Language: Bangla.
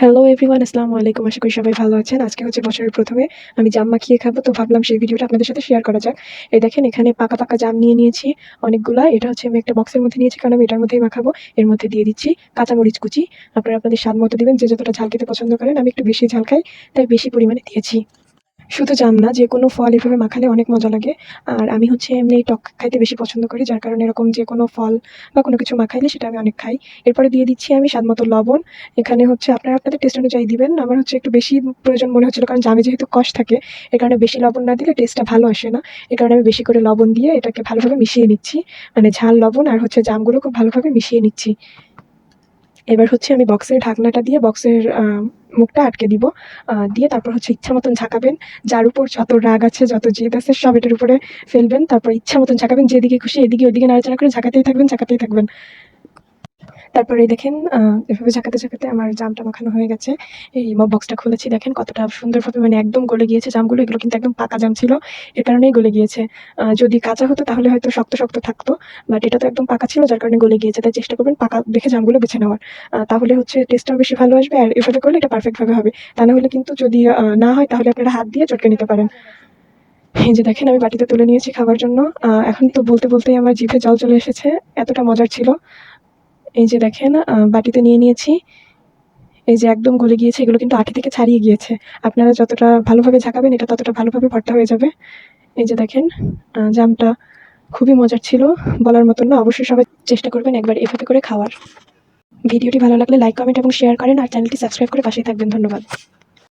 হ্যালো এভরিওয়ান আসসালামু আলাইকুম। আশা করি সবাই ভালো আছেন। আজকে হচ্ছে বছরের প্রথমে আমি জাম মাখিয়ে খাব, তো ভাবলাম সেই ভিডিওটা আপনাদের সাথে শেয়ার করা যাক। এই দেখেন, এখানে পাকা পাকা জাম নিয়ে নিয়েছি অনেকগুলা। এটা হচ্ছে আমি একটা বক্সের মধ্যে নিয়েছি, কারণ আমি এটার মধ্যেই মাখাবো। এর মধ্যে দিয়ে দিচ্ছি কাঁচামরিচ কুচি। আপনারা আপনাদের স্বাদ মতো দেবেন, যে যতটা ঝাল খেতে পছন্দ করেন, আমি একটু বেশি ঝাল খাই, তাই বেশি পরিমাণে দিয়েছি। শুধু জাম না, যে কোনো ফল এভাবে মাখালে অনেক মজা লাগে। আর আমি হচ্ছে এমনি টক খাইতে বেশি পছন্দ করি, যার কারণে এরকম যে কোনো ফল বা কোনো কিছু মাখাইলে সেটা আমি অনেক খাই। এরপরে দিয়ে দিচ্ছি আমি স্বাদ মতো লবণ। এখানে হচ্ছে আপনারা আপনাদের টেস্ট অনুযায়ী দিবেন। আমার হচ্ছে একটু বেশি প্রয়োজন মনে হচ্ছিল, কারণ জামে যেহেতু কষ থাকে এ কারণে বেশি লবণ না দিলে টেস্টটা ভালো আসে না। এ কারণে আমি বেশি করে লবণ দিয়ে এটাকে ভালোভাবে মিশিয়ে নিচ্ছি। মানে ঝাল লবণ আর হচ্ছে জামগুলো খুব ভালোভাবে মিশিয়ে নিচ্ছি। এবার হচ্ছে আমি বক্সের ঢাকনাটা দিয়ে বক্সের মুখটা আটকে দিব। দিয়ে তারপর হচ্ছে ইচ্ছা মতন ঝাঁকাবেন। যার উপর যত রাগ আছে, যত জেদ আছে, সব এটার উপরে ফেলবেন। তারপর ইচ্ছা মতন ঝাঁকাবেন। যেদিকে খুশি এদিকে ওদিকে নাড়াচাড়া করে ঝাঁকাতেই থাকবেন ঝাঁকাতেই থাকবেন। তারপরে দেখেন এভাবে ঝাঁকাতে ঝাঁকাতে আমার জামটা মাখানো হয়ে গেছে। এই বক্সটা খুলেছি, দেখেন কতটা সুন্দরভাবে মানে একদম গলে গিয়েছে জামগুলো। এগুলো কিন্তু একদম পাকা জাম ছিল, এর কারণেই গলে গিয়েছে। যদি কাঁচা হতো তাহলে হয়তো শক্ত শক্ত থাকতো বাট এটা তো একদম পাকা ছিল, যার কারণে গলে গিয়েছে। তাই চেষ্টা করবেন পাকা দেখে জামগুলো বেছে নেওয়ার। তাহলে হচ্ছে টেস্টটাও বেশি ভালো আসবে, আর এভাবে করলে এটা পারফেক্টভাবে হবে। তা না হলে কিন্তু যদি না হয় তাহলে আপনারা হাত দিয়ে চটকে নিতে পারেন। এই যে দেখেন, আমি বাটিতে তুলে নিয়েছি খাবার জন্য। এখন তো বলতে বলতেই আমার জিভে জল চলে এসেছে, এতটা মজার ছিল। এই যে দেখেন বাটিতে নিয়ে নিয়েছি। এই যে একদম গলে গিয়েছে, এগুলো কিন্তু আটি থেকে ছাড়িয়ে গিয়েছে। আপনারা যতটা ভালোভাবে ঝাঁকাবেন, এটা ততটা ভালোভাবে ভর্তা হয়ে যাবে। এই যে দেখেন জামটা খুবই মজার ছিল। বলার মতন না, অবশ্যই সবাই চেষ্টা করবেন একবার এভাবে করে খাওয়ার। ভিডিওটি ভালো লাগলে লাইক কমেন্ট এবং শেয়ার করেন আর চ্যানেলটি সাবস্ক্রাইব করে পাশেই থাকবেন। ধন্যবাদ।